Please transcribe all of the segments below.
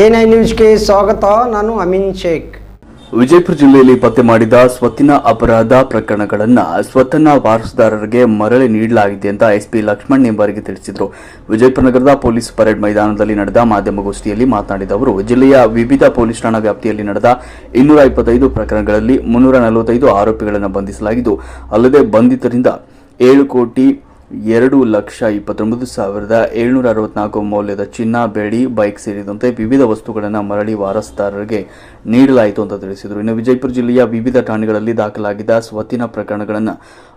N I ನ್ಯೂಸ್ಗೆ ಸ್ವಾಗತ, ನಾನು ಅಮಿನ್ ಶೇಖ್. ವಿಜಯಪುರ ಜಿಲ್ಲೆಯಲ್ಲಿ ಪತ್ತೆ ಮಾಡಿದ ಸ್ವತ್ತಿನ ಅಪರಾಧ ಪ್ರಕರಣಗಳನ್ನು ಸ್ವತ್ತಿನ ವಾರಸುದಾರರಿಗೆ ಮರಳಿ ನೀಡಲಾಗಿದೆ ಅಂತ ಎಸ್ಪಿ ಲಕ್ಷ್ಮಣ್ ನಿಂಬಾರಿಗೆ ತಿಳಿಸಿದರು. ವಿಜಯಪುರ ನಗರದ ಪೊಲೀಸ್ ಪರೇಡ್ ಮೈದಾನದಲ್ಲಿ ನಡೆದ ಮಾಧ್ಯಮಗೋಷ್ಠಿಯಲ್ಲಿ ಮಾತನಾಡಿದ ಅವರು, ಜಿಲ್ಲೆಯ ವಿವಿಧ ಪೊಲೀಸ್ ಠಾಣಾ ವ್ಯಾಪ್ತಿಯಲ್ಲಿ ನಡೆದ ಇನ್ನೂರ ಇಪ್ಪತ್ತೈದು ಪ್ರಕರಣಗಳಲ್ಲಿ ಮುನ್ನೂರ ನಲವತ್ತೈದು ಆರೋಪಿಗಳನ್ನು ಬಂಧಿಸಲಾಗಿದ್ದು, ಅಲ್ಲದೆ ಬಂಧಿತರಿಂದ ಏಳು ಕೋಟಿ ಎರಡು ಲಕ್ಷ ಇಪ್ಪತ್ತೊಂಬತ್ತು ಸಾವಿರದ ಏಳ್ನೂರ ಅರವತ್ನಾಲ್ಕು ಮೌಲ್ಯದ ಚಿನ್ನ, ಬೆಳ್ಳಿ, ಬೈಕ್ ಸೇರಿದಂತೆ ವಿವಿಧ ವಸ್ತುಗಳನ್ನು ಮರಳಿ ವಾರಸುದಾರರಿಗೆ ನೀಡಲಾಯಿತು ಅಂತ ತಿಳಿಸಿದರು. ಇನ್ನು ವಿಜಯಪುರ ಜಿಲ್ಲೆಯ ವಿವಿಧ ಠಾಣೆಗಳಲ್ಲಿ ದಾಖಲಾಗಿದ್ದ ಸ್ವತ್ತಿನ ಪ್ರಕರಣಗಳನ್ನು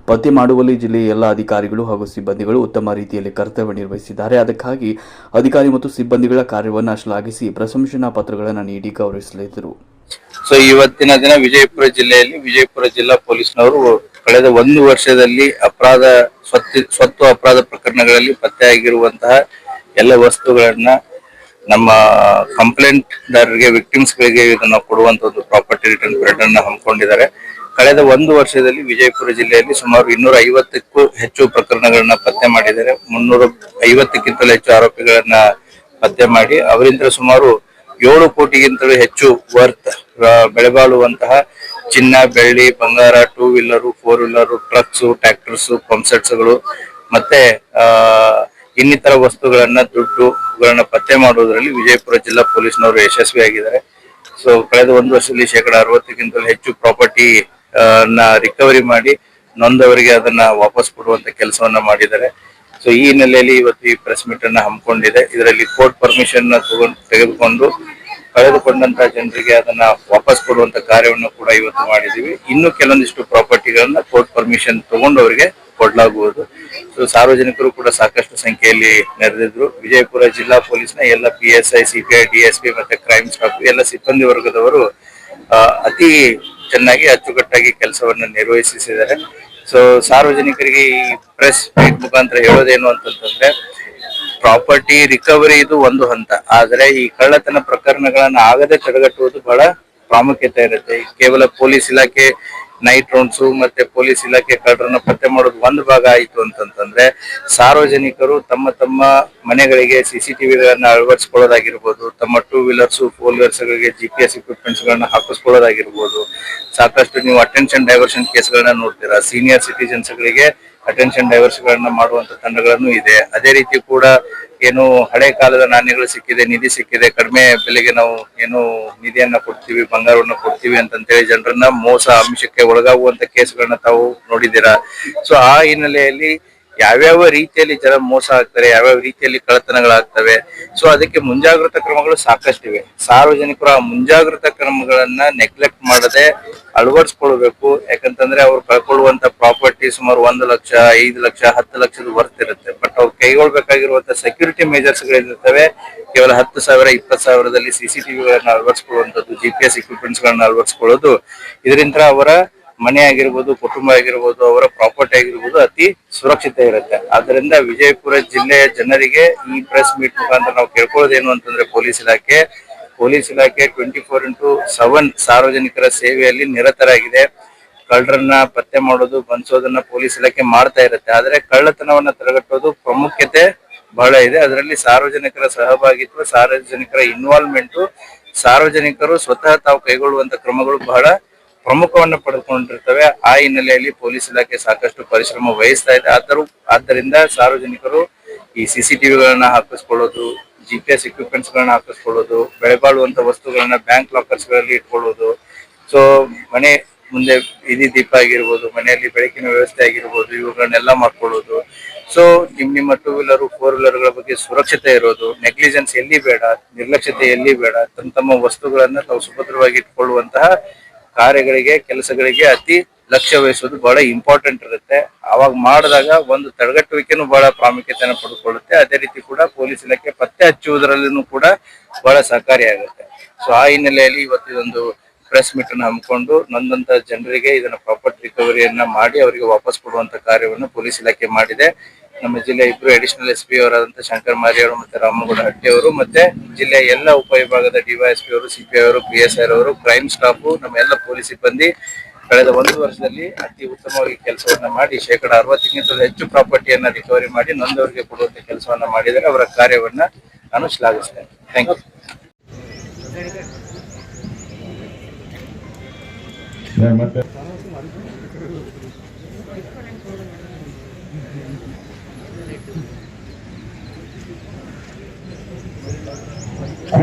ಪತ್ತೆ ಮಾಡುವಲ್ಲಿ ಜಿಲ್ಲೆಯ ಎಲ್ಲ ಅಧಿಕಾರಿಗಳು ಹಾಗೂ ಸಿಬ್ಬಂದಿಗಳು ಉತ್ತಮ ರೀತಿಯಲ್ಲಿ ಕರ್ತವ್ಯ ನಿರ್ವಹಿಸಿದ್ದಾರೆ. ಅದಕ್ಕಾಗಿ ಅಧಿಕಾರಿ ಮತ್ತು ಸಿಬ್ಬಂದಿಗಳ ಕಾರ್ಯವನ್ನು ಶ್ಲಾಘಿಸಿ ಪ್ರಶಂಸನಾ ಪತ್ರಗಳನ್ನು ನೀಡಿ ಗೌರವಿಸಲಿದ್ದರು. ಸೊ ಇವತ್ತಿನ ದಿನ ವಿಜಯಪುರ ಜಿಲ್ಲೆಯಲ್ಲಿ ವಿಜಯಪುರ ಜಿಲ್ಲಾ ಪೊಲೀಸ್ನವರು ಕಳೆದ ಒಂದು ವರ್ಷದಲ್ಲಿ ಅಪರಾಧ, ಸ್ವತ್ತು ಸ್ವತ್ತು ಅಪರಾಧ ಪ್ರಕರಣಗಳಲ್ಲಿ ಪತ್ತೆಯಾಗಿರುವಂತಹ ಎಲ್ಲ ವಸ್ತುಗಳನ್ನ ನಮ್ಮ ಕಂಪ್ಲೇಂಟ್ ದಾರರಿಗೆ ವಿಕ್ಟಿಮ್ಸ್ ಗಳಿಗೆ ಇದನ್ನ ಕೊಡುವಂತ ಒಂದು ಪ್ರಾಪರ್ಟಿ ರಿಟರ್ನ್ ಪೀರಿಯಡ್ ಅನ್ನ ಹಮ್ಮಿಕೊಂಡಿದ್ದಾರೆ. ಕಳೆದ ಒಂದು ವರ್ಷದಲ್ಲಿ ವಿಜಯಪುರ ಜಿಲ್ಲೆಯಲ್ಲಿ ಸುಮಾರು ಇನ್ನೂರ ಐವತ್ತಕ್ಕೂ ಹೆಚ್ಚು ಪ್ರಕರಣಗಳನ್ನ ಪತ್ತೆ ಮಾಡಿದ್ದಾರೆ. ಮುನ್ನೂರ ಐವತ್ತಕ್ಕಿಂತಲೂ ಹೆಚ್ಚು ಆರೋಪಿಗಳನ್ನ ಪತ್ತೆ ಮಾಡಿ ಅವರಿಂದ ಸುಮಾರು ಏಳು ಕೋಟಿಗಿಂತಲೂ ಹೆಚ್ಚು ವರ್ತ್ ಬೆಳೆಬಾಳುವಂತಹ ಚಿನ್ನ ಬೆಳ್ಳಿ ಬಂಗಾರ two wheeler four wheeler trucks tractors ಪಂಪ್ಸೆಟ್ಸ್ಗಳು ಮತ್ತೆ, ಆ, ಇನ್ನಿತರ ವಸ್ತುಗಳನ್ನ ದುಡ್ಡುಗಳನ್ನ ಪತ್ತೆ ಮಾಡುವುದರಲ್ಲಿ ವಿಜಯಪುರ ಜಿಲ್ಲಾ ಪೊಲೀಸ್ನವರು ಯಶಸ್ವಿಯಾಗಿದ್ದಾರೆ ಸೊ ಕಳೆದ ಒಂದು ವರ್ಷದಲ್ಲಿ ಶೇಕಡ ಅರವತ್ತಕ್ಕಿಂತಲೂ ಹೆಚ್ಚು ಪ್ರಾಪರ್ಟಿ ನ ರಿಕವರಿ ಮಾಡಿ, ನೊಂದವರಿಗೆ ಅದನ್ನ ವಾಪಸ್ ಕೊಡುವಂತ ಕೆಲಸವನ್ನ ಮಾಡಿದ್ದಾರೆ. ಸೊ ಈ ಹಿನ್ನೆಲೆಯಲ್ಲಿ ಇವತ್ತು ಈ ಪ್ರೆಸ್ ಮೀಟ್ ಅನ್ನ ಹಮ್ಮಿಕೊಂಡಿದೆ. ಇದರಲ್ಲಿ ಕೋರ್ಟ್ ಪರ್ಮಿಷನ್ ತಗೊಂಡು ತೆಗೆದುಕೊಂಡು ಕಳೆದುಕೊಂಡಂತ ಜನರಿಗೆ ಅದನ್ನ ವಾಪಸ್ ಕೊಡುವಂತ ಕಾರ್ಯವನ್ನು ಕೂಡ ಇವತ್ತು ಮಾಡಿದೀವಿ ಇನ್ನು ಕೆಲವೊಂದಿಷ್ಟು ಪ್ರಾಪರ್ಟಿಗಳನ್ನ ಕೋರ್ಟ್ ಪರ್ಮಿಷನ್ ತಗೊಂಡು ಅವರಿಗೆ ಕೊಡಲಾಗುವುದು. ಸೊ ಸಾರ್ವಜನಿಕರು ಕೂಡ ಸಾಕಷ್ಟು ಸಂಖ್ಯೆಯಲ್ಲಿ ನೆರೆದಿದ್ರು. ವಿಜಯಪುರ ಜಿಲ್ಲಾ ಪೊಲೀಸ್ನ ಎಲ್ಲ P S I CPI DSP ಮತ್ತೆ ಕ್ರೈಮ್ ಸ್ಟಾಫ್ ಎಲ್ಲ ಸಿಬ್ಬಂದಿ ವರ್ಗದವರು ಅತಿ ಚೆನ್ನಾಗಿ ಅಚ್ಚುಕಟ್ಟಾಗಿ ಕೆಲಸವನ್ನ ನಿರ್ವಹಿಸಿದ್ದಾರೆ ಸೊ ಸಾರ್ವಜನಿಕರಿಗೆ ಈ ಪ್ರೆಸ್ ಮೀಟ್ ಮುಖಾಂತರ ಹೇಳೋದೇನು ಅಂತಂತಂದ್ರೆ ಪ್ರಾಪರ್ಟಿ ರಿಕವರಿ ಇದು ಒಂದು ಹಂತ. ಆದ್ರೆ ಈ ಕಳ್ಳತನ ಪ್ರಕರಣಗಳನ್ನ ಆಗದೆ ತಡೆಗಟ್ಟುವುದು ಬಹಳ ಪ್ರಾಮುಖ್ಯತೆ ಇರುತ್ತೆ. ಕೇವಲ ಪೊಲೀಸ್ ಇಲಾಖೆ ನೈಟ್ ರೌಂಡ್ಸ್ ಮತ್ತೆ ಪೊಲೀಸ್ ಇಲಾಖೆ ಕಳ್ಳರನ್ನ ಪತ್ತೆ ಮಾಡೋದು ಒಂದು ಭಾಗ ಆಯಿತು ಅಂತಂತಂದ್ರೆ ಸಾರ್ವಜನಿಕರು ತಮ್ಮ ತಮ್ಮ ಮನೆಗಳಿಗೆ ಸಿಸಿಟಿವಿಗಳನ್ನ ಅಳವಡಿಸ್ಕೊಳ್ಳೋದಾಗಿರ್ಬೋದು, ತಮ್ಮ ಟೂ ವೀಲರ್ಸ್ ಫೋರ್ ವೀಲರ್ಸ್ ಗಳಿಗೆ ಜಿ ಪಿ ಎಸ್ ಗಳನ್ನ ಹಾಕಿಸ್ಕೊಳ್ಳೋದಾಗಿರ್ಬೋದು. ಸಾಕಷ್ಟು ನೀವು ಅಟೆನ್ಷನ್ ಡೈವರ್ಷನ್ ಕೇಸ್ಗಳನ್ನ ನೋಡ್ತೀರಾ. ಸೀನಿಯರ್ ಸಿಟಿಜನ್ಸ್ ಗಳಿಗೆ ಅಟೆನ್ಷನ್ ಡೈವರ್ಸ್ ಗಳನ್ನ ಮಾಡುವಂತ ತಂಡಗಳನ್ನು ಇದೆ. ಅದೇ ರೀತಿ ಕೂಡ ಏನು ಹಳೆ ಕಾಲದ ನಾಣ್ಯಗಳು ಸಿಕ್ಕಿದೆ, ನಿಧಿ ಸಿಕ್ಕಿದೆ. ಕಡಿಮೆ ಬೆಲೆಗೆ ನಾವು ಏನು ನಿಧಿಯನ್ನ ಕೊಡ್ತೀವಿ, ಬಂಗಾರವನ್ನ ಕೊಡ್ತೀವಿ ಅಂತಂತೇಳಿ ಜನರನ್ನ ಮೋಸ ಅಂಶಕ್ಕೆ ಒಳಗಾಗುವಂತ ಕೇಸ್ಗಳನ್ನ ತಾವು ನೋಡಿದ್ದೀರಾ. ಸೊ ಆ ಹಿನ್ನೆಲೆಯಲ್ಲಿ ಯಾವ್ಯಾವ ರೀತಿಯಲ್ಲಿ ಜನ ಮೋಸ ಆಗ್ತಾರೆ, ಯಾವ್ಯಾವ ರೀತಿಯಲ್ಲಿ ಕಳ್ಳತನಗಳಾಗ್ತವೆ. ಸೊ ಅದಕ್ಕೆ ಮುಂಜಾಗ್ರತಾ ಕ್ರಮಗಳು ಸಾಕಷ್ಟಿವೆ ಸಾರ್ವಜನಿಕರು ಆ ಮುಂಜಾಗ್ರತಾ ಕ್ರಮಗಳನ್ನ ನೆಗ್ಲೆಕ್ಟ್ ಮಾಡದೆ ಅಳವಡಿಸ್ಕೊಳ್ಬೇಕು. ಯಾಕಂತಂದ್ರೆ ಅವ್ರು ಕಳ್ಕೊಳ್ಳುವಂತ ಪ್ರಾಪರ್ಟಿ ಸುಮಾರು ಒಂದು ಲಕ್ಷ, ಐದು ಲಕ್ಷ, ಹತ್ತು ಲಕ್ಷದ ವರ್ತ್ ಇರುತ್ತೆ. ಬಟ್ ಅವ್ರು ಕೈಗೊಳ್ಬೇಕಾಗಿರುವಂತ ಸೆಕ್ಯೂರಿಟಿ ಮೇಜರ್ಸ್ ಗಳಿರ್ತವೆ ಕೇವಲ ಹತ್ತು ಸಾವಿರ, ಇಪ್ಪತ್ತು ಸಾವಿರದಲ್ಲಿ ಸಿಸಿಟಿವಿಗಳನ್ನ ಅಳವಡಿಸ್ಕೊಳ್ಳುವಂಥದ್ದು ಜಿ ಪಿ ಎಸ್ ಇಕ್ವಿಪ್ಮೆಂಟ್ಸ್ ಗಳನ್ನ ಅಳವಡಿಸ್ಕೊಳ್ಳೋದು. ಇದರಿಂದ ಅವರ ಮನೆ ಆಗಿರ್ಬೋದು, ಕುಟುಂಬ ಆಗಿರ್ಬೋದು, ಅವರ ಪ್ರಾಪರ್ಟಿ ಆಗಿರ್ಬೋದು ಅತಿ ಸುರಕ್ಷಿತ ಇರುತ್ತೆ. ಆದ್ರಿಂದ ವಿಜಯಪುರ ಜಿಲ್ಲೆಯ ಜನರಿಗೆ ಈ ಪ್ರೆಸ್ ಮೀಟ್ ಮುಖಾಂತರ ನಾವು ಕೇಳ್ಕೊಳ್ಳೋದೇನು ಅಂತಂದ್ರೆ ಪೊಲೀಸ್ ಇಲಾಖೆ. ಪೊಲೀಸ್ ಇಲಾಖೆ ಟ್ವೆಂಟಿ ಫೋರ್ ಇಂಟು ಸೆವೆನ್ ಸಾರ್ವಜನಿಕರ ಸೇವೆಯಲ್ಲಿ ನಿರತರಾಗಿದೆ. ಕಳ್ಳರನ್ನ ಪತ್ತೆ ಮಾಡೋದು ಬಂಧಿಸೋದನ್ನ ಪೊಲೀಸ್ ಇಲಾಖೆ ಮಾಡ್ತಾ ಇರುತ್ತೆ. ಆದ್ರೆ ಕಳ್ಳತನವನ್ನ ತಡೆಗಟ್ಟೋದು ಪ್ರಾಮುಖ್ಯತೆ ಬಹಳ ಇದೆ. ಅದರಲ್ಲಿ ಸಾರ್ವಜನಿಕರ ಸಹಭಾಗಿತ್ವ, ಸಾರ್ವಜನಿಕರ ಇನ್ವಾಲ್ವ್ಮೆಂಟು ಸಾರ್ವಜನಿಕರು ಸ್ವತಃ ತಾವು ಕೈಗೊಳ್ಳುವಂತ ಕ್ರಮಗಳು ಬಹಳ ಪ್ರಮುಖವನ್ನ ಪಡೆದುಕೊಂಡಿರ್ತವೆ. ಆ ಹಿನ್ನೆಲೆಯಲ್ಲಿ ಪೊಲೀಸ್ ಇಲಾಖೆ ಸಾಕಷ್ಟು ಪರಿಶ್ರಮ ವಹಿಸ್ತಾ ಇದೆ. ಆದರೂ, ಆದ್ದರಿಂದ ಸಾರ್ವಜನಿಕರು ಈ ಸಿಸಿಟಿವಿಗಳನ್ನ ಹಾಕಿಸ್ಕೊಳ್ಳೋದು, ಜಿ ಪಿ ಎಸ್ ಇಕ್ವಿಪ್ಮೆಂಟ್ಸ್ ಗಳನ್ನ ಹಾಕಿಸ್ಕೊಳ್ಳೋದು ಬೆಳೆಬಾಳುವಂತ ವಸ್ತುಗಳನ್ನ ಬ್ಯಾಂಕ್ ಲಾಕರ್ಸ್ಗಳಲ್ಲಿ ಇಟ್ಕೊಳ್ಳೋದು, ಸೊ ಮನೆ ಮುಂದೆ ಬೀದಿ ದೀಪ ಆಗಿರ್ಬೋದು, ಮನೆಯಲ್ಲಿ ಬೆಳಕಿನ ವ್ಯವಸ್ಥೆ ಆಗಿರ್ಬೋದು, ಇವುಗಳನ್ನೆಲ್ಲ ಮಾಡ್ಕೊಳ್ಳೋದು. ಸೊ ನಿಮ್ ನಿಮ್ಮ ಟೂ ವೀಲರ್ ಫೋರ್ ವೀಲರ್ಗಳ ಬಗ್ಗೆ ಸುರಕ್ಷತೆ ಇರೋದು ನೆಗ್ಲಿಜೆನ್ಸ್ ಎಲ್ಲಿ ಬೇಡ, ನಿರ್ಲಕ್ಷ್ಯತೆ ಎಲ್ಲಿ ಬೇಡ, ತಮ್ಮ ತಮ್ಮ ವಸ್ತುಗಳನ್ನ ತಾವು ಸುಭದ್ರವಾಗಿ ಇಟ್ಕೊಳ್ಳುವಂತಹ ಕಾರ್ಯಗಳಿಗೆ, ಕೆಲಸಗಳಿಗೆ ಅತಿ ಲಕ್ಷ್ಯ ವಹಿಸೋದು ಬಹಳ ಇಂಪಾರ್ಟೆಂಟ್ ಇರುತ್ತೆ. ಅವಾಗ ಮಾಡಿದಾಗ ಒಂದು ತಡೆಗಟ್ಟುವಿಕೆನೂ ಬಹಳ ಪ್ರಾಮುಖ್ಯತೆಯನ್ನು ಪಡ್ಕೊಳ್ಳುತ್ತೆ. ಅದೇ ರೀತಿ ಕೂಡ ಪೊಲೀಸ್ ಇಲಾಖೆ ಪತ್ತೆ ಹಚ್ಚುವುದರಲ್ಲೂ ಕೂಡ ಬಹಳ ಸಹಕಾರಿಯಾಗುತ್ತೆ ಸೊ ಆ ಹಿನ್ನೆಲೆಯಲ್ಲಿ ಇವತ್ತು ಇದೊಂದು ಪ್ರೆಸ್ ಮೀಟ್ ಅನ್ನು ಹಮ್ಮಿಕೊಂಡು ನೊಂದಂತ ಜನರಿಗೆ ಇದನ್ನ ಪ್ರಾಪರ್ಟಿ ರಿಕವರಿಯನ್ನ ಮಾಡಿ ಅವರಿಗೆ ವಾಪಸ್ ಕೊಡುವಂತ ಕಾರ್ಯವನ್ನು ಪೊಲೀಸ್ ಇಲಾಖೆ ಮಾಡಿದೆ. ನಮ್ಮ ಜಿಲ್ಲೆ ಇಬ್ರು ಅಡಿಷನಲ್ ಎಸ್ ಪಿ ಅವರಾದಂತ ಶಂಕರ್ ಮಾರಿ ಅವರು ಮತ್ತೆ ರಾಮಗೌಡ ಹಟ್ಟಿ ಅವರು ಮತ್ತೆ ಜಿಲ್ಲೆಯ ಎಲ್ಲ ಉಪವಿಭಾಗದ ಡಿವೈಎಸ್ಪಿ ಅವರು ಸಿಪಿಐ ಅವರು ಪಿ ಎಸ್ ಐ ಅವರು ಕ್ರೈಮ್ ಸ್ಟಾಫ್ ನಮ್ಮ ಎಲ್ಲ ಪೊಲೀಸ್ ಸಿಬ್ಬಂದಿ ಕಳೆದ ಒಂದು ವರ್ಷದಲ್ಲಿ ಅತಿ ಉತ್ತಮವಾಗಿ ಕೆಲಸವನ್ನ ಮಾಡಿ ಶೇಕಡ ಅರವತ್ತಕ್ಕಿಂತ ಹೆಚ್ಚು ಪ್ರಾಪರ್ಟಿಯನ್ನ ರಿಕವರಿ ಮಾಡಿ ನೊಂದವರಿಗೆ ಕೊಡುವಂತ ಕೆಲಸವನ್ನ ಮಾಡಿದರೆ ಅವರ ಕಾರ್ಯವನ್ನ ನಾನು ಶ್ಲಾಘಿಸ್ತೇನೆ. Thank you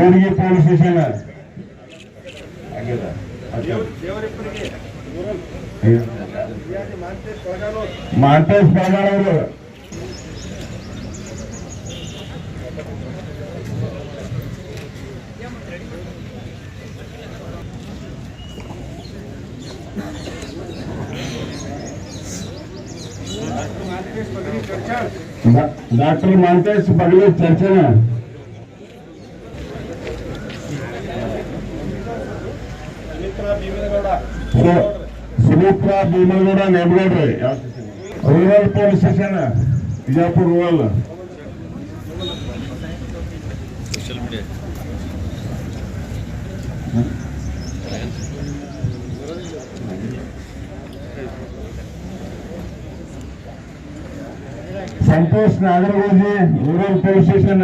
Kudgi police station ಆಗ್ಯದ ಮಾಂಟೇಶ್ ಪಾಗಾರ್ ಅವರು ಡಾಕ್ಟರ್ ಮಾಂಟೇಶ್ ಬಗಲಿ ಚರ್ಚೆನ ಸು- Sumitra Bhimanagouda Nemagoudri. Rural police station Bijapur rural Santosh Nagaragoji rural police station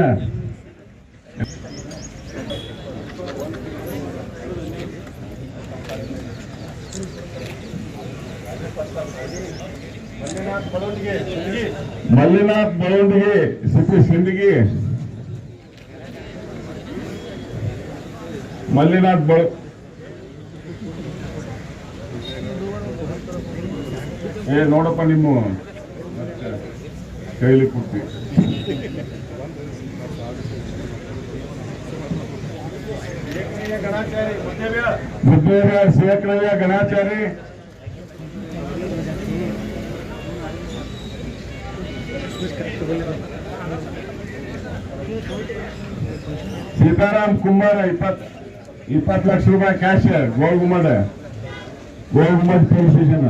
Mallinath ಬಳಂಡಿಗೆ CP Sindagi Mallinath ಬಳ ಏ ನೋಡಪ್ಪ ನಿಮ್ಮ ಕೈಲಿ ಕೊಡ್ತಿ ಗಣಾಚಾರಿ ಶೇಖರಯ್ಯ ಗಣಾಚಾರಿ. ಸೀತಾರಾಮ್ ಕುಮಾರ್ ಇಪ್ಪತ್ ಇಪ್ಪತ್ತು ಲಕ್ಷ ರೂಪಾಯಿ cash Gol Gumbaz police station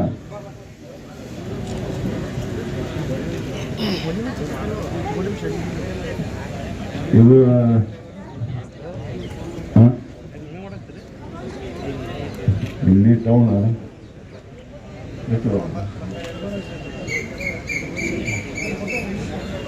ಇದು ಇಲ್ಲಿ ಟೌನ್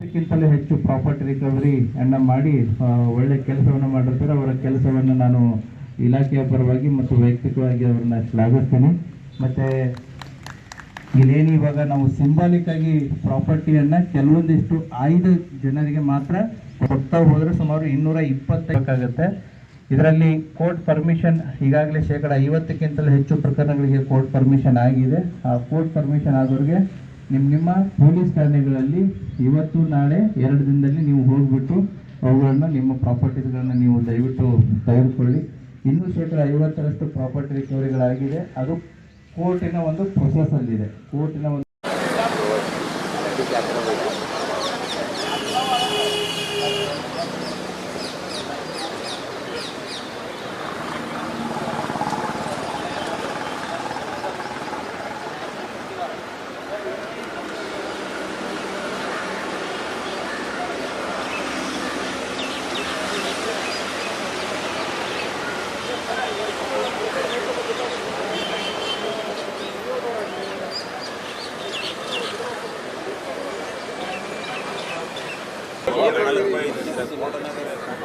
ಕ್ಕಿಂತಲೂ ಹೆಚ್ಚು ಪ್ರಾಪರ್ಟಿ ರಿಕವರಿ ಅನ್ನ ಮಾಡಿ ಒಳ್ಳೆ ಕೆಲಸವನ್ನು ಮಾಡಿರ್ತಾರೆ. ಅವರ ಕೆಲಸವನ್ನು ನಾನು ಇಲಾಖೆಯ ಪರವಾಗಿ ಮತ್ತು ವೈಯಕ್ತಿಕವಾಗಿ ಅವರನ್ನ ಶ್ಲಾಘಿಸ್ತೀನಿ. ಮತ್ತೆ ಇಲ್ಲೇನು ಇವಾಗ ನಾವು ಸಿಂಬಾಲಿಕ್ ಆಗಿ ಪ್ರಾಪರ್ಟಿಯನ್ನ ಕೆಲವೊಂದಿಷ್ಟು ಐದು ಜನರಿಗೆ ಮಾತ್ರ ಕೊಡ್ತಾ ಹೋದ್ರೆ ಸುಮಾರು ಇನ್ನೂರ ಇಪ್ಪತ್ತೈದಾಗುತ್ತೆ ಇದರಲ್ಲಿ ಕೋರ್ಟ್ ಪರ್ಮಿಷನ್ ಈಗಾಗಲೇ ಶೇಕಡ ಐವತ್ತಕ್ಕಿಂತಲೂ ಹೆಚ್ಚು ಪ್ರಕರಣಗಳಿಗೆ ಕೋರ್ಟ್ ಪರ್ಮಿಷನ್ ಆಗಿದೆ. ಆ ಕೋರ್ಟ್ ಪರ್ಮಿಷನ್ ಆದವ್ರಿಗೆ ನಿಮ್ಮ ನಿಮ್ಮ ಪೊಲೀಸ್ ಠಾಣೆಗಳಲ್ಲಿ ಇವತ್ತು, ನಾಳೆ, ಎರಡು ದಿನದಲ್ಲಿ ನೀವು ಹೋಗ್ಬಿಟ್ಟು ಅವುಗಳನ್ನು, ನಿಮ್ಮ ಪ್ರಾಪರ್ಟೀಸ್ಗಳನ್ನು ನೀವು ದಯವಿಟ್ಟು ತೆಗೆದುಕೊಳ್ಳಿ. ಇನ್ನೂ ಶೇಕಡ ಐವತ್ತರಷ್ಟು ಪ್ರಾಪರ್ಟಿ ರಿಕವರಿಗಳಾಗಿದೆ. ಅದು ಕೋರ್ಟಿನ ಒಂದು ಪ್ರೊಸೆಸ್ ಅಲ್ಲಿದೆ. ಕೋರ್ಟಿನ ಒಂದು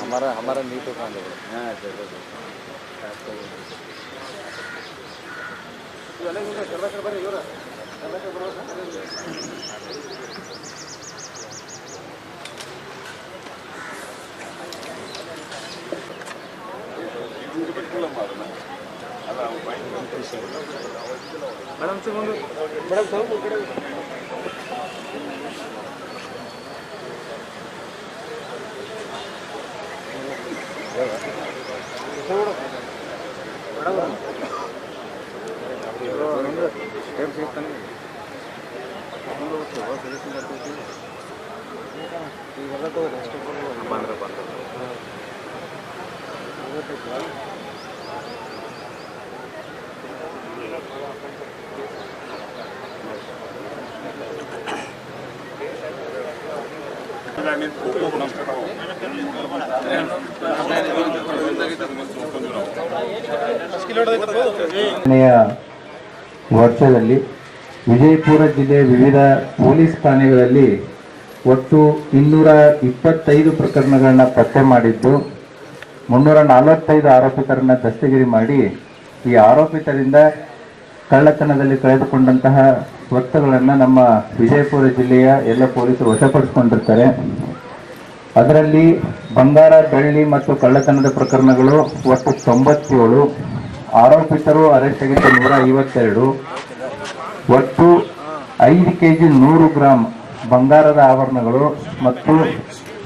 हमारा हमारा मीट कहाँ दे हाँ जरूर मारना மேடம் மேடம் சவுப்பு கிடையாது ಬಂದ್ರೆ ಬಂದ್ರೆ ನೆಯ ವರ್ಷದಲ್ಲಿ ವಿಜಯಪುರ ಜಿಲ್ಲೆಯ ವಿವಿಧ ಪೊಲೀಸ್ ಠಾಣೆಗಳಲ್ಲಿ ಒಟ್ಟು ಇನ್ನೂರ ಇಪ್ಪತ್ತೈದು ಪ್ರಕರಣಗಳನ್ನ ಪತ್ತೆ ಮಾಡಿದ್ದು, ಮುನ್ನೂರ ನಲವತ್ತೈದು ಆರೋಪಿತರನ್ನ ದಸ್ತಗಿರಿ ಮಾಡಿ ಈ ಆರೋಪಿತರಿಂದ ಕಳ್ಳತನದಲ್ಲಿ ಕಳೆದುಕೊಂಡಂತಹ ವಸ್ತುಗಳನ್ನು ನಮ್ಮ ವಿಜಯಪುರ ಜಿಲ್ಲೆಯ ಎಲ್ಲ ಪೊಲೀಸರು ವಶಪಡಿಸಿಕೊಂಡಿರ್ತಾರೆ. ಅದರಲ್ಲಿ ಬಂಗಾರ, ಬೆಳ್ಳಿ ಮತ್ತು ಕಳ್ಳತನದ ಪ್ರಕರಣಗಳು ಒಟ್ಟು ತೊಂಬತ್ತೇಳು. ಆರೋಪಿತರು ಅರೆಸ್ಟ್ ಆಗಿದ್ದು ನೂರ ಐವತ್ತೆರಡು. ಒಟ್ಟು ಐದು ಕೆ ಜಿ ನೂರು ಗ್ರಾಂ ಬಂಗಾರದ ಆಭರಣಗಳು ಮತ್ತು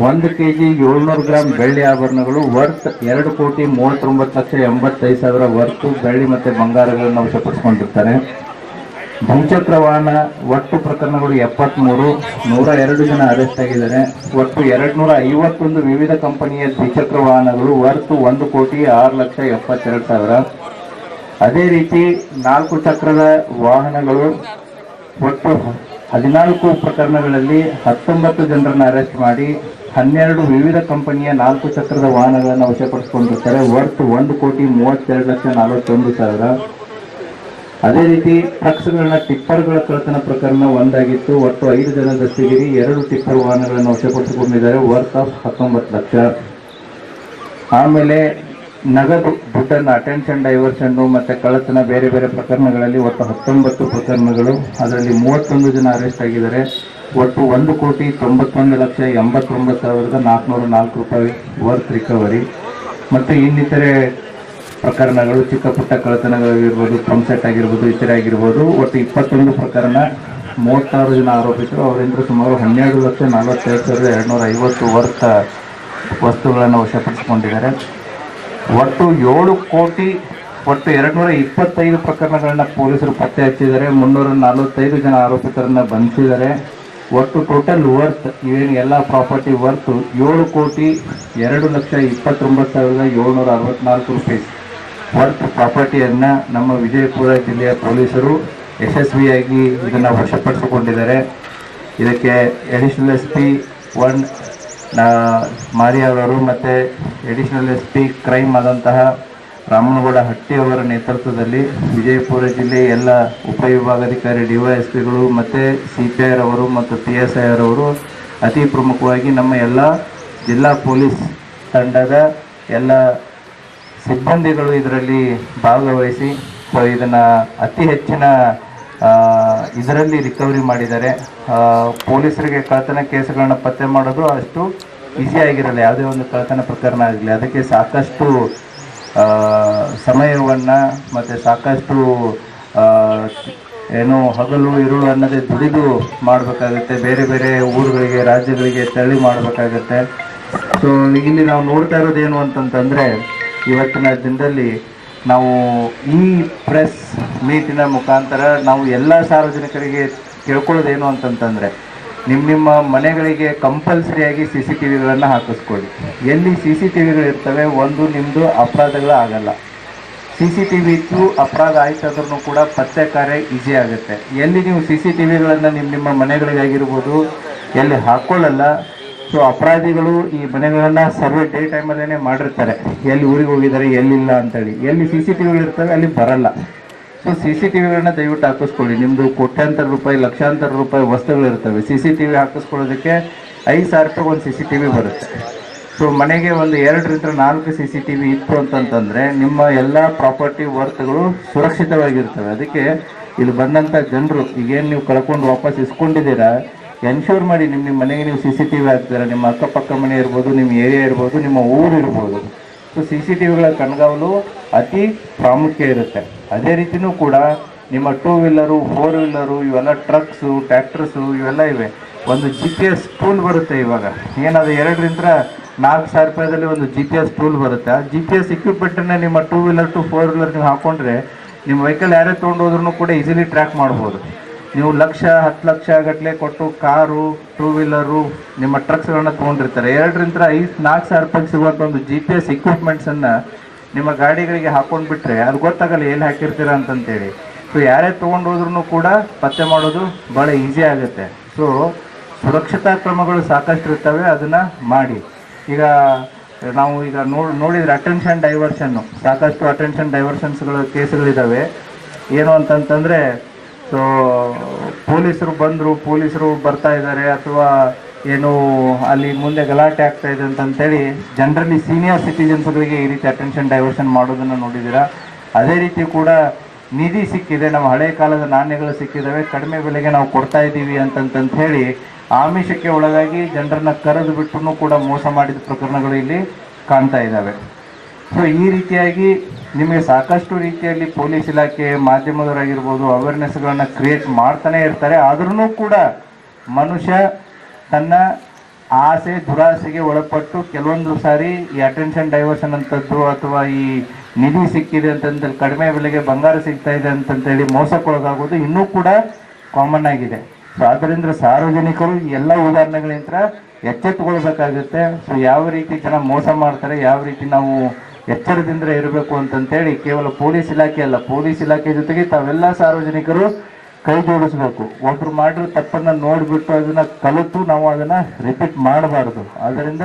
ಒಂದು ಕೆಜಿ ಏಳ್ನೂರು ಗ್ರಾಂ ಬೆಳ್ಳಿ ಆಭರಣಗಳು ವರ್ತ್ ಎರಡು ಕೋಟಿ ಮೂವತ್ತೊಂಬತ್ತು ಲಕ್ಷ ಎಂಬತ್ತೈದು ಸಾವಿರ ವರ್ತು ಬೆಳ್ಳಿ ಮತ್ತು ಬಂಗಾರಗಳನ್ನು ವಶಪಡಿಸಿಕೊಂಡಿರ್ತಾರೆ ದ್ವಿಚಕ್ರ ವಾಹನ ಒಟ್ಟು ಪ್ರಕರಣಗಳು ಎಪ್ಪತ್ಮೂರು, ನೂರ ಎರಡು ಜನ ಅರೆಸ್ಟ್ ಆಗಿದ್ದಾರೆ. ಒಟ್ಟು ಎರಡು ನೂರ ಐವತ್ತೊಂದು ವಿವಿಧ ಕಂಪನಿಯ ದ್ವಿಚಕ್ರ ವಾಹನಗಳು ವರ್ತು ಒಂದು ಕೋಟಿ ಆರು ಲಕ್ಷ ಎಪ್ಪತ್ತೆರಡು ಸಾವಿರ. ಅದೇ ರೀತಿ ನಾಲ್ಕು ಚಕ್ರದ ವಾಹನಗಳು ಒಟ್ಟು ಹದಿನಾಲ್ಕು ಪ್ರಕರಣಗಳಲ್ಲಿ ಹತ್ತೊಂಬತ್ತು ಜನರನ್ನು ಅರೆಸ್ಟ್ ಮಾಡಿ ಹನ್ನೆರಡು ವಿವಿಧ ಕಂಪನಿಯ ನಾಲ್ಕು ಚಕ್ರದ ವಾಹನಗಳನ್ನು ವಶಪಡಿಸಿಕೊಂಡಿರ್ತಾರೆ ವರ್ತ್ ಒಂದು ಕೋಟಿ ಮೂವತ್ತೆರಡು ಲಕ್ಷ ನಲವತ್ತೊಂದು ಸಾವಿರ. ಅದೇ ರೀತಿ ಟ್ರಕ್ಸ್ಗಳನ್ನ ಟಿಪ್ಪರ್ಗಳ ಕಳತನ ಪ್ರಕರಣ ಒಂದಾಗಿತ್ತು. ಒಟ್ಟು ಐದು ಜನ ದಸ್ತಿಗಿರಿ ಎರಡು ಟಿಪ್ಪರ್ ವಾಹನಗಳನ್ನು ವಶಪಡಿಸಿಕೊಂಡಿದ್ದಾರೆ. ವರ್ತ್ ಆಫ್ ಹತ್ತೊಂಬತ್ತು ಲಕ್ಷ. ಆಮೇಲೆ ನಗದು ದುಡ್ಡನ್ನ ಅಟೆನ್ಷನ್ ಡೈವರ್ಷನ್ ಮತ್ತೆ ಕಳ್ಳತನ ಬೇರೆ ಬೇರೆ ಪ್ರಕರಣಗಳಲ್ಲಿ ಒಟ್ಟು ಹತ್ತೊಂಬತ್ತು ಪ್ರಕರಣಗಳು. ಅದರಲ್ಲಿ ಮೂವತ್ತೊಂದು ಜನ ಅರೆಸ್ಟ್ ಆಗಿದ್ದಾರೆ. ಒಟ್ಟು ಒಂದು ಕೋಟಿ ತೊಂಬತ್ತೊಂದು ಲಕ್ಷ ಎಂಬತ್ತೊಂಬತ್ತು ಸಾವಿರದ ನಾಲ್ಕುನೂರ ನಾಲ್ಕು ರೂಪಾಯಿ ವರ್ತ್ ರಿಕವರಿ ಮತ್ತು ಇನ್ನಿತರೆ ಪ್ರಕರಣಗಳು, ಚಿಕ್ಕ ಪುಟ್ಟ ಕಳತನಗಳಾಗಿರ್ಬೋದು ಪಂಪ್ಸೆಟ್ ಆಗಿರ್ಬೋದು, ಇತರೆ ಆಗಿರ್ಬೋದು, ಒಟ್ಟು ಇಪ್ಪತ್ತೊಂದು ಪ್ರಕರಣ ಮೂವತ್ತಾರು ಜನ ಆರೋಪಿತರು. ಅವರಿಂದ ಸುಮಾರು ಹನ್ನೆರಡು ಲಕ್ಷ ನಲವತ್ತೈದು ಸಾವಿರದ ಎರಡುನೂರ ಐವತ್ತು ವರ್ತ ವಸ್ತುಗಳನ್ನು ವಶಪಡಿಸಿಕೊಂಡಿದ್ದಾರೆ. ಒಟ್ಟು ಏಳು ಕೋಟಿ, ಒಟ್ಟು ಎರಡ್ನೂರ ಇಪ್ಪತ್ತೈದು ಪ್ರಕರಣಗಳನ್ನ ಪೊಲೀಸರು ಪತ್ತೆ ಹಚ್ಚಿದ್ದಾರೆ. ಮುನ್ನೂರ ನಲವತ್ತೈದು ಜನ ಆರೋಪಿತರನ್ನ ಬಂಧಿಸಿದ್ದಾರೆ. ಒಟ್ಟು ಟೋಟಲ್ ವರ್ತ್, ಇವೇನು ಎಲ್ಲ ಪ್ರಾಪರ್ಟಿ ವರ್ತ್, ಏಳು ಕೋಟಿ ಎರಡು ಲಕ್ಷ ಇಪ್ಪತ್ತೊಂಬತ್ತು ಸಾವಿರದ ಏಳ್ನೂರ ಅರವತ್ನಾಲ್ಕು ರೂಪಾಯಿ ವರ್ತ್ ಪ್ರಾಪರ್ಟಿಯನ್ನು ನಮ್ಮ ವಿಜಯಪುರ ಜಿಲ್ಲೆಯ ಪೊಲೀಸರು ಯಶಸ್ವಿಯಾಗಿ ಇದನ್ನು ವಶಪಡಿಸಿಕೊಂಡಿದ್ದಾರೆ. ಇದಕ್ಕೆ ಅಡಿಷನಲ್ ಎಸ್ ಪಿ ಒನ್ ಮಾರಿ ಅವರು ಮತ್ತು ಎಡಿಷನಲ್ ಎಸ್ ಪಿ ಕ್ರೈಮ್ ಆದಂತಹ ರಾಮನಗೌಡ ಹಟ್ಟಿ ಅವರ ನೇತೃತ್ವದಲ್ಲಿ ವಿಜಯಪುರ ಜಿಲ್ಲೆ ಎಲ್ಲ ಉಪವಿಭಾಗಾಧಿಕಾರಿ, ಡಿ ವೈ ಎಸ್ ಪಿಗಳು ಮತ್ತು ಸಿ ಪಿ ಐ ರವರು ಮತ್ತು ಪಿ ಎಸ್ ಐ ರವರು ಅತಿ ಪ್ರಮುಖವಾಗಿ ನಮ್ಮ ಎಲ್ಲ ಜಿಲ್ಲಾ ಪೊಲೀಸ್ ತಂಡದ ಎಲ್ಲ ಸಿಬ್ಬಂದಿಗಳು ಇದರಲ್ಲಿ ಭಾಗವಹಿಸಿ, ಸೊ ಇದನ್ನು ಅತಿ ಹೆಚ್ಚಿನ ಇದರಲ್ಲಿ ರಿಕವರಿ ಮಾಡಿದ್ದಾರೆ. ಪೊಲೀಸರಿಗೆ ಕಳ್ಳತನ ಕೇಸುಗಳನ್ನ ಪತ್ತೆ ಮಾಡೋದು ಅಷ್ಟು ಈಸಿ ಆಗಿರಲ್ಲ, ಯಾವುದೇ ಒಂದು ಕಳ್ಳತನ ಪ್ರಕರಣ ಆಗಲಿ. ಅದಕ್ಕೆ ಸಾಕಷ್ಟು ಸಮಯವನ್ನು ಮತ್ತು ಸಾಕಷ್ಟು ಏನು ಹಗಲು ಇರುಳು ಅನ್ನೋದೇ ದುಡಿದು ಮಾಡಬೇಕಾಗುತ್ತೆ. ಬೇರೆ ಬೇರೆ ಊರುಗಳಿಗೆ, ರಾಜ್ಯಗಳಿಗೆ ತಳ್ಳಿ ಮಾಡಬೇಕಾಗುತ್ತೆ. ಸೊ ಇಲ್ಲಿ ನಾವು ನೋಡ್ತಾ ಇರೋದೇನು ಅಂತಂತಂದರೆ, ಇವತ್ತಿನ ದಿನದಲ್ಲಿ ನಾವು ಈ ಪ್ರೆಸ್ ಮೀಟಿನ ಮುಖಾಂತರ ನಾವು ಎಲ್ಲ ಸಾರ್ವಜನಿಕರಿಗೆ ಕೇಳ್ಕೊಳ್ಳೋದೇನು ಅಂತಂತಂದರೆ ನಿಮ್ಮ ನಿಮ್ಮ ಮನೆಗಳಿಗೆ ಕಂಪಲ್ಸರಿಯಾಗಿ ಸಿ ಸಿ ಟಿ ವಿಗಳನ್ನು ಹಾಕಿಸ್ಕೊಳ್ಳಿ. ಎಲ್ಲಿ ಸಿ ಸಿ ಟಿ ವಿಗಳಿರ್ತವೆ ಒಂದು ನಿಮ್ಮದು ಅಪರಾಧಗಳು ಆಗಲ್ಲ. ಸಿ ಸಿ ಟಿ ವಿ ಇತ್ತು ಅಪರಾಧ ಆಯ್ತಾದ್ರೂ ಕೂಡ ಪತ್ತೆ ಕಾರ್ಯ ಈಸಿ ಆಗುತ್ತೆ. ಎಲ್ಲಿ ನೀವು ಸಿ ಸಿ ಟಿ ವಿಗಳನ್ನು ನಿಮ್ಮ ನಿಮ್ಮ ಮನೆಗಳಿಗಾಗಿರ್ಬೋದು, ಎಲ್ಲಿ ಹಾಕೊಳ್ಳಲ್ಲ ಸೊ ಅಪರಾಧಿಗಳು ಈ ಮನೆಗಳನ್ನ ಸರ್ವೆ ಡೇ ಟೈಮಲ್ಲೇ ಮಾಡಿರ್ತಾರೆ. ಎಲ್ಲಿ ಊರಿಗೆ ಹೋಗಿದ್ದಾರೆ, ಎಲ್ಲಿಲ್ಲ ಅಂತೇಳಿ. ಎಲ್ಲಿ ಸಿ ಸಿ ಟಿ ವಿಗಳು ಇರ್ತವೆ, ಅಲ್ಲಿ ಬರಲ್ಲ. ಸೊ ಸಿ ಸಿ ಟಿವಿಗಳನ್ನ ದಯವಿಟ್ಟು ಹಾಕಿಸ್ಕೊಳ್ಳಿ. ನಿಮ್ಮದು ಕೋಟ್ಯಾಂತರ ರೂಪಾಯಿ, ಲಕ್ಷಾಂತರ ರೂಪಾಯಿ ವಸ್ತುಗಳು ಇರ್ತವೆ. ಸಿ ಸಿ ಟಿವಿ ಹಾಕಿಸ್ಕೊಳ್ಳೋದಕ್ಕೆ ಐದು ಸಾವಿರ ರೂಪಾಯಿ ಒಂದು ಸಿ ಸಿ ಟಿವಿ ಬರುತ್ತೆ. ಸೊ ಮನೆಗೆ ಒಂದು ಎರಡರಿಂದ ನಾಲ್ಕು ಸಿ ಸಿ ಟಿವಿ ಇತ್ತು ಅಂತಂತಂದರೆ ನಿಮ್ಮ ಎಲ್ಲ ಪ್ರಾಪರ್ಟಿ ವರ್ತ್ಗಳು ಸುರಕ್ಷಿತವಾಗಿರ್ತವೆ. ಅದಕ್ಕೆ ಇಲ್ಲಿ ಬಂದಂಥ ಜನರು, ಈಗೇನು ನೀವು ಕಳ್ಕೊಂಡು ವಾಪಸ್ ಇಸ್ಕೊಂಡಿದ್ದೀರಾ ಎನ್ಶೂರ್ ಮಾಡಿ ನಿಮ್ಮ ನಿಮ್ಮ ಮನೆಗೆ ನೀವು ಸಿ ಸಿ ಟಿ ವಿ ಹಾಕ್ತೀರ? ನಿಮ್ಮ ಅಕ್ಕಪಕ್ಕ ಮನೆ ಇರ್ಬೋದು ನಿಮ್ಮ ಏರಿಯಾ ಇರ್ಬೋದು, ನಿಮ್ಮ ಊರು ಇರ್ಬೋದು. ಸೊ ಸಿ ಸಿ ಟಿ ವಿಗಳ ಕಣ್ಗಾವಲು ಅತಿ ಪ್ರಾಮುಖ್ಯ ಇರುತ್ತೆ. ಅದೇ ರೀತಿಯೂ ಕೂಡ ನಿಮ್ಮ ಟೂ ವೀಲರು ಫೋರ್ ವೀಲರು ಇವೆಲ್ಲ ಟ್ರಕ್ಸು ಟ್ಯಾಕ್ಟರ್ಸು ಇವೆಲ್ಲ ಇವೆ. ಒಂದು ಜಿ ಪಿ ಎಸ್ ಟೂಲ್ ಬರುತ್ತೆ ಇವಾಗ. ಏನದು ಎರಡರಿಂದ ನಾಲ್ಕು ಸಾವಿರ ರೂಪಾಯಿದಲ್ಲಿ ಒಂದು ಜಿ ಪಿ ಎಸ್ ಟೂಲ್ ಬರುತ್ತೆ. ಆ ಜಿ ಪಿ ಎಸ್ ಇಕ್ವಿಪ್ಮೆಂಟನ್ನು ನಿಮ್ಮ two wheeler to four wheeler ನೀವು ಹಾಕೊಂಡ್ರೆ, ನಿಮ್ಮ ವೆಹಿಕಲ್ ಯಾರೇ ತೊಗೊಂಡು ಹೋದ್ರೂ ಕೂಡ ಈಸಿಲಿ ಟ್ರ್ಯಾಕ್ ಮಾಡ್ಬೋದು. ನೀವು ಲಕ್ಷ, ಹತ್ತು ಲಕ್ಷ ಗಟ್ಟಲೆ ಕೊಟ್ಟು ಕಾರು ಟೂ ವೀಲರು ನಿಮ್ಮ ಟ್ರಕ್ಸ್ಗಳನ್ನ ತೊಗೊಂಡಿರ್ತಾರೆ. ಎರಡರಿಂದ ಐದು, ನಾಲ್ಕು ಸಾವಿರ ರೂಪಾಯಿ ಸಿಗುವಂಥ ಒಂದು ಜಿ ಪಿ ಎಸ್ ಇಕ್ವಿಪ್ಮೆಂಟ್ಸನ್ನು ನಿಮ್ಮ ಗಾಡಿಗಳಿಗೆ ಹಾಕೊಂಡು ಬಿಟ್ಟರೆ ಅದು ಗೊತ್ತಾಗಲ್ಲ ಎಲ್ಲಿ ಹಾಕಿರ್ತೀರಾ ಅಂತಂತೇಳಿ. ಸೊ ಯಾರೇ ತೊಗೊಂಡು ಹೋದ್ರೂ ಕೂಡ ಪತ್ತೆ ಮಾಡೋದು ಭಾಳ ಈಸಿ ಆಗುತ್ತೆ. ಸೊ ಸುರಕ್ಷತಾ ಕ್ರಮಗಳು ಸಾಕಷ್ಟು ಇರ್ತವೆ, ಅದನ್ನು ಮಾಡಿ. ಈಗ ನಾವು ಈಗ ನೋಡಿ ನೋಡಿದರೆ ಅಟೆನ್ಷನ್ ಡೈವರ್ಷನ್ನು ಸಾಕಷ್ಟು ಅಟೆನ್ಷನ್ ಡೈವರ್ಷನ್ಸ್ಗಳ ಕೇಸ್ಗಳಿದ್ದಾವೆ ಏನು ಅಂತಂತಂದರೆ ಸೊ ಪೊಲೀಸರು ಬಂದರು, ಪೊಲೀಸರು ಬರ್ತಾ ಇದ್ದಾರೆ ಅಥವಾ ಏನು ಅಲ್ಲಿ ಮುಂದೆ ಗಲಾಟೆ ಆಗ್ತಾ ಇದೆ ಅಂತಂತೇಳಿ ಜನರಲ್ಲಿ ಸೀನಿಯರ್ ಸಿಟಿಜನ್ಸ್ಗಳಿಗೆ ಈ ರೀತಿ ಅಟೆನ್ಷನ್ ಡೈವರ್ಷನ್ ಮಾಡೋದನ್ನು ನೋಡಿದ್ದೀರಾ? ಅದೇ ರೀತಿ ಕೂಡ ನಿಧಿ ಸಿಕ್ಕಿದೆ, ನಮ್ಮ ಹಳೆ ಕಾಲದ ನಾಣ್ಯಗಳು ಸಿಕ್ಕಿದ್ದಾವೆ ಕಡಿಮೆ ಬೆಲೆಗೆ ನಾವು ಕೊಡ್ತಾ ಇದ್ದೀವಿ ಅಂತಂತಂತ ಹೇಳಿ ಆಮಿಷಕ್ಕೆ ಒಳಗಾಗಿ ಜನರನ್ನ ಕರೆದು ಬಿಟ್ಟು ಕೂಡ ಮೋಸ ಮಾಡಿದ ಪ್ರಕರಣಗಳು ಇಲ್ಲಿ ಕಾಣ್ತಾ ಇದ್ದಾವೆ ಸೊ ಈ ರೀತಿಯಾಗಿ ನಿಮಗೆ ಸಾಕಷ್ಟು ರೀತಿಯಲ್ಲಿ ಪೊಲೀಸ್ ಇಲಾಖೆ ಮಾಧ್ಯಮದವರಾಗಿರ್ಬೋದು ಅವೇರ್ನೆಸ್ಗಳನ್ನು ಕ್ರಿಯೇಟ್ ಮಾಡ್ತಾನೆ ಇರ್ತಾರೆ. ಆದ್ರೂ ಕೂಡ ಮನುಷ್ಯ ತನ್ನ ಆಸೆ, ದುರಾಸೆಗೆ ಒಳಪಟ್ಟು ಕೆಲವೊಂದು ಸಾರಿ ಈ ಅಟೆನ್ಷನ್ ಡೈವರ್ಷನ್ ಅಂತದ್ದು ಅಥವಾ ಈ ನಿಧಿ ಸಿಕ್ಕಿದೆ ಅಂತಂದ್ರೆ ಕಡಿಮೆ ಬೆಲೆಗೆ ಬಂಗಾರ ಸಿಗ್ತಾ ಇದೆ ಅಂತಂತೇಳಿ ಮೋಸಕ್ಕೊಳಗಾಗೋದು ಇನ್ನೂ ಕೂಡ ಕಾಮನ್ ಆಗಿದೆ. ಸೊ ಆದ್ದರಿಂದ ಸಾರ್ವಜನಿಕರು ಎಲ್ಲ ಉದಾಹರಣೆಗಳಿಂದ ಎಚ್ಚೆತ್ತುಕೊಳ್ಬೇಕಾಗುತ್ತೆ ಸೊ ಯಾವ ರೀತಿ ಜನ ಮೋಸ ಮಾಡ್ತಾರೆ, ಯಾವ ರೀತಿ ನಾವು ಎಚ್ಚರದಿಂದ ಇರಬೇಕು ಅಂತಂತೇಳಿ ಕೇವಲ ಪೊಲೀಸ್ ಇಲಾಖೆ ಅಲ್ಲ, ಪೊಲೀಸ್ ಇಲಾಖೆ ಜೊತೆಗೆ ತಾವೆಲ್ಲ ಸಾರ್ವಜನಿಕರು ಕೈ ಜೋಡಿಸಬೇಕು. ಒಬ್ರು ಮಾಡಿರೋ ತಪ್ಪನ್ನ ನೋಡಿಬಿಟ್ಟು ಅದನ್ನ ಕಲಿತು ನಾವು ಅದನ್ನು ರಿಪೀಟ್ ಮಾಡಬಾರದು. ಆದ್ದರಿಂದ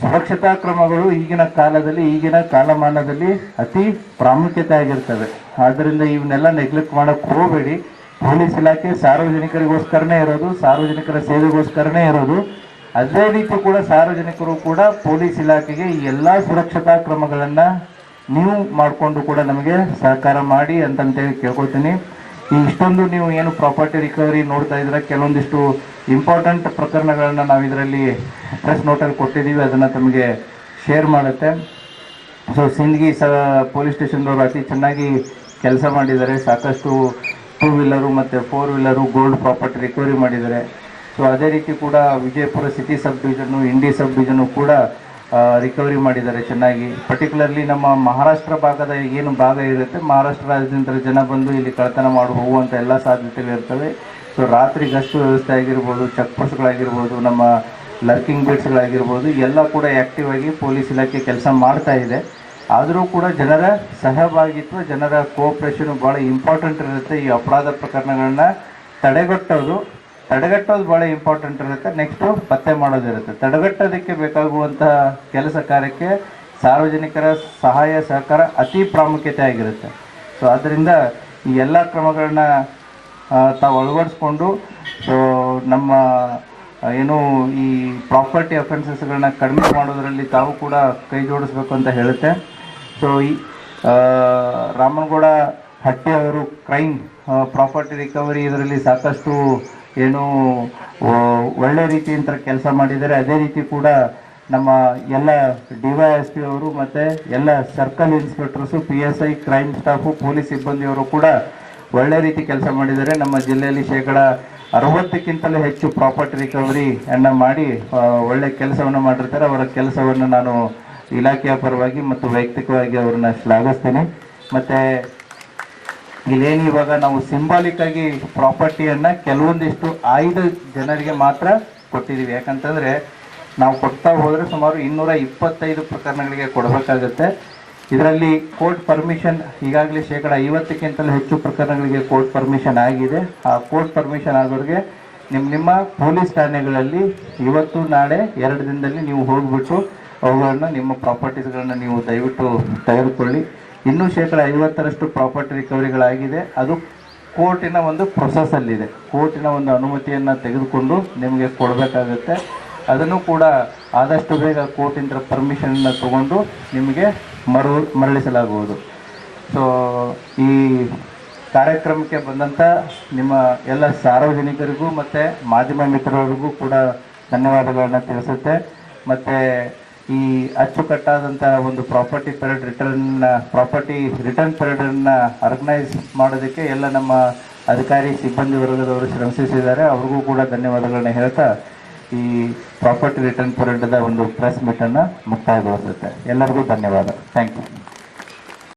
ಸುರಕ್ಷತಾ ಕ್ರಮಗಳು ಈಗಿನ ಕಾಲದಲ್ಲಿ, ಈಗಿನ ಕಾಲಮಾನದಲ್ಲಿ ಅತಿ ಪ್ರಾಮುಖ್ಯತೆ ಆಗಿರ್ತವೆ. ಆದ್ದರಿಂದ ಇವನ್ನೆಲ್ಲ ನೆಗ್ಲೆಕ್ಟ್ ಮಾಡಕ್ ಹೋಗಬೇಡಿ. ಪೊಲೀಸ್ ಇಲಾಖೆ ಸಾರ್ವಜನಿಕರಿಗೋಸ್ಕರನೇ ಇರೋದು, ಸಾರ್ವಜನಿಕರ ಸೇವೆಗೋಸ್ಕರನೇ ಇರೋದು. ಅದೇ ರೀತಿ ಕೂಡ ಸಾರ್ವಜನಿಕರು ಕೂಡ ಪೊಲೀಸ್ ಇಲಾಖೆಗೆ ಎಲ್ಲ ಸುರಕ್ಷತಾ ಕ್ರಮಗಳನ್ನು ನೀವು ಮಾಡಿಕೊಂಡು ಕೂಡ ನಮಗೆ ಸಹಕಾರ ಮಾಡಿ ಅಂತಂತೇಳಿ ಕೇಳ್ಕೊಳ್ತೀನಿ. ಈ ಇಷ್ಟೊಂದು ನೀವು ಏನು ಪ್ರಾಪರ್ಟಿ ರಿಕವರಿ ನೋಡ್ತಾ ಇದ್ರೆ ಕೆಲವೊಂದಿಷ್ಟು ಇಂಪಾರ್ಟೆಂಟ್ ಪ್ರಕರಣಗಳನ್ನು ನಾವು ಇದರಲ್ಲಿ ಪ್ರೆಸ್ ನೋಟಲ್ಲಿ ಕೊಟ್ಟಿದ್ದೀವಿ, ಅದನ್ನು ತಮಗೆ ಶೇರ್ ಮಾಡುತ್ತೆ. ಸೊ, ಸಿಂದಗಿ ಸ ಪೊಲೀಸ್ ಸ್ಟೇಷನ್ದವರು ಅತಿ ಚೆನ್ನಾಗಿ ಕೆಲಸ ಮಾಡಿದ್ದಾರೆ. ಸಾಕಷ್ಟು ಟೂ ವೀಲರು ಮತ್ತು four wheeler gold property recovery ಮಾಡಿದ್ದಾರೆ. ಸೊ ಅದೇ ರೀತಿ ಕೂಡ Vijayapura city sub division Indi sub division ಕೂಡ ರಿಕವರಿ ಮಾಡಿದ್ದಾರೆ ಚೆನ್ನಾಗಿ. ಪರ್ಟಿಕ್ಯುಲರ್ಲಿ ನಮ್ಮ ಮಹಾರಾಷ್ಟ್ರ ಭಾಗದ ಏನು ಭಾಗ ಇರುತ್ತೆ, ಮಹಾರಾಷ್ಟ್ರ ರಾಜ್ಯದಿಂದ ಜನ ಬಂದು ಇಲ್ಲಿ ಕಳ್ತನ ಮಾಡಿ ಹೋಗುವಂಥ ಎಲ್ಲ ಸಾಧ್ಯತೆಗಳು ಇರ್ತವೆ. ಸೊ ರಾತ್ರಿ ಗಸ್ತು ವ್ಯವಸ್ಥೆ ಆಗಿರ್ಬೋದು ಚೆಕ್ ಪೋಸ್ಟ್ಗಳಾಗಿರ್ಬೋದು ನಮ್ಮ ಲರ್ಕಿಂಗ್ ಬೇಡ್ಸ್ಗಳಾಗಿರ್ಬೋದು ಎಲ್ಲ ಕೂಡ ಆ್ಯಕ್ಟಿವ್ ಆಗಿ ಪೊಲೀಸ್ ಇಲಾಖೆ ಕೆಲಸ ಮಾಡ್ತಾ ಇದೆ. ಆದರೂ ಕೂಡ ಜನರ ಸಹಭಾಗಿತ್ವ, ಜನರ ಕೋಆಪ್ರೇಷನ್ ಭಾಳ ಇಂಪಾರ್ಟೆಂಟ್ ಇರುತ್ತೆ. ಈ ಅಪರಾಧ ಪ್ರಕರಣಗಳನ್ನ ತಡೆಗಟ್ಟೋದು ತಡೆಗಟ್ಟೋದು ಭಾಳ ಇಂಪಾರ್ಟೆಂಟ್ ಇರುತ್ತೆ. ನೆಕ್ಸ್ಟು ಪತ್ತೆ ಮಾಡೋದಿರುತ್ತೆ ತಡೆಗಟ್ಟೋದಕ್ಕೆ ಬೇಕಾಗುವಂತಹ ಕೆಲಸ ಕಾರ್ಯಕ್ಕೆ ಸಾರ್ವಜನಿಕರ ಸಹಾಯ, ಸಹಕಾರ ಅತಿ ಪ್ರಾಮುಖ್ಯತೆ ಆಗಿರುತ್ತೆ. ಸೊ ಆದ್ದರಿಂದ ಈ ಎಲ್ಲ ಕ್ರಮಗಳನ್ನ ತಾವು ಅಳವಡಿಸ್ಕೊಂಡು ಸೊ ನಮ್ಮ ಏನು ಈ ಪ್ರಾಪರ್ಟಿ ಅಫೆನ್ಸಸ್ಗಳನ್ನ ಕಡಿಮೆ ಮಾಡೋದರಲ್ಲಿ ತಾವು ಕೂಡ ಕೈ ಜೋಡಿಸ್ಬೇಕು ಅಂತ ಹೇಳುತ್ತೆ. ಸೊ ಈ ರಾಮನಗೌಡ ಹಟ್ಟಿ ಅವರು ಕ್ರೈಮ್ ಪ್ರಾಪರ್ಟಿ ರಿಕವರಿ ಇದರಲ್ಲಿ ಸಾಕಷ್ಟು ಏನು ಒಳ್ಳೆ ರೀತಿಯಿಂದ ಕೆಲಸ ಮಾಡಿದ್ದಾರೆ ಅದೇ ರೀತಿ ಕೂಡ ನಮ್ಮ ಎಲ್ಲ ಡಿ ವೈ ಎಸ್ ಪಿ ಅವರು ಮತ್ತು ಎಲ್ಲ circle inspectors, P S I, crime staff, police ಸಿಬ್ಬಂದಿಯವರು ಕೂಡ ಒಳ್ಳೆ ರೀತಿ ಕೆಲಸ ಮಾಡಿದ್ದಾರೆ ನಮ್ಮ ಜಿಲ್ಲೆಯಲ್ಲಿ ಶೇಕಡ ಅರವತ್ತಕ್ಕಿಂತಲೂ ಹೆಚ್ಚು ಪ್ರಾಪರ್ಟಿ ರಿಕವರಿ ಅನ್ನ ಮಾಡಿ ಒಳ್ಳೆ ಕೆಲಸವನ್ನು ಮಾಡಿರ್ತಾರೆ. ಅವರ ಕೆಲಸವನ್ನು ನಾನು ಇಲಾಖೆಯ ಪರವಾಗಿ ಮತ್ತು ವೈಯಕ್ತಿಕವಾಗಿ ಅವ್ರನ್ನ ಶ್ಲಾಘಿಸ್ತೇನೆ. ಮತ್ತೆ ಇಲ್ಲೇನು, ಇವಾಗ ನಾವು ಸಿಂಬಾಲಿಕ್ ಆಗಿ ಪ್ರಾಪರ್ಟಿಯನ್ನ ಕೆಲವೊಂದಿಷ್ಟು ಆಯ್ದ ಜನರಿಗೆ ಮಾತ್ರ ಕೊಟ್ಟಿದ್ದೀವಿ ಯಾಕಂತಂದ್ರೆ ನಾವು ಕೊಡ್ತಾ ಹೋದರೆ ಸುಮಾರು ಇನ್ನೂರ ಇಪ್ಪತ್ತೈದು ಪ್ರಕರಣಗಳಿಗೆ ಕೊಡಬೇಕಾಗುತ್ತೆ. ಇದರಲ್ಲಿ ಕೋರ್ಟ್ ಪರ್ಮಿಷನ್ ಈಗಾಗಲೇ ಶೇಕಡ ಐವತ್ತಕ್ಕಿಂತಲೂ ಹೆಚ್ಚು ಪ್ರಕರಣಗಳಿಗೆ ಕೋರ್ಟ್ ಪರ್ಮಿಷನ್ ಆಗಿದೆ. ಆ ಕೋರ್ಟ್ ಪರ್ಮಿಷನ್ ಆಗೋರಿಗೆ ನಿಮ್ಮ ನಿಮ್ಮ ಪೊಲೀಸ್ ಠಾಣೆಗಳಲ್ಲಿ ಇವತ್ತು, ನಾಳೆ, ಎರಡು ದಿನದಲ್ಲಿ ನೀವು ಹೋಗ್ಬಿಟ್ಟು ಅವುಗಳನ್ನು, ನಿಮ್ಮ ಪ್ರಾಪರ್ಟೀಸ್ಗಳನ್ನು ನೀವು ದಯವಿಟ್ಟು ತೆಗೆದುಕೊಳ್ಳಿ. ಇನ್ನೂ ಶೇಕಡ ಐವತ್ತರಷ್ಟು ಪ್ರಾಪರ್ಟಿ ರಿಕವರಿಗಳಾಗಿದೆ ಅದು ಕೋರ್ಟಿನ ಒಂದು ಪ್ರೊಸೆಸಲ್ಲಿದೆ ಕೋರ್ಟಿನ ಒಂದು ಅನುಮತಿಯನ್ನು ತೆಗೆದುಕೊಂಡು ನಿಮಗೆ ಕೊಡಬೇಕಾಗುತ್ತೆ. ಅದನ್ನು ಕೂಡ ಆದಷ್ಟು ಬೇಗ ಕೋರ್ಟಿಂದ ಪರ್ಮಿಷನನ್ನು ತಗೊಂಡು ನಿಮಗೆ ಮರು ಮರಳಿಸಲಾಗುವುದು. ಸೊ ಈ ಕಾರ್ಯಕ್ರಮಕ್ಕೆ ಬಂದಂಥ ನಿಮ್ಮ ಎಲ್ಲ ಸಾರ್ವಜನಿಕರಿಗೂ ಮತ್ತು ಮಾಧ್ಯಮ ಮಿತ್ರರಿಗೂ ಕೂಡ ಧನ್ಯವಾದಗಳನ್ನು ತಿಳಿಸುತ್ತೆ. ಮತ್ತು ಈ ಅಚ್ಚುಕಟ್ಟಾದಂಥ ಒಂದು property parade return property return ಪೆರಡನ್ನು organise ಮಾಡೋದಕ್ಕೆ ಎಲ್ಲ ನಮ್ಮ ಅಧಿಕಾರಿ, ಸಿಬ್ಬಂದಿ ವರ್ಗದವರು ಶ್ರಮಿಸಿದ್ದಾರೆ. ಅವ್ರಿಗೂ ಕೂಡ ಧನ್ಯವಾದಗಳನ್ನ ಹೇಳ್ತಾ ಈ ಪ್ರಾಪರ್ಟಿ ರಿಟರ್ನ್ ಪೆರಡ್ದ ಒಂದು ಪ್ರೆಸ್ ಮೀಟನ್ನು ಮುಕ್ತಾಯಗೊಳಿಸುತ್ತೆ. ಎಲ್ಲರಿಗೂ ಧನ್ಯವಾದ. Thank you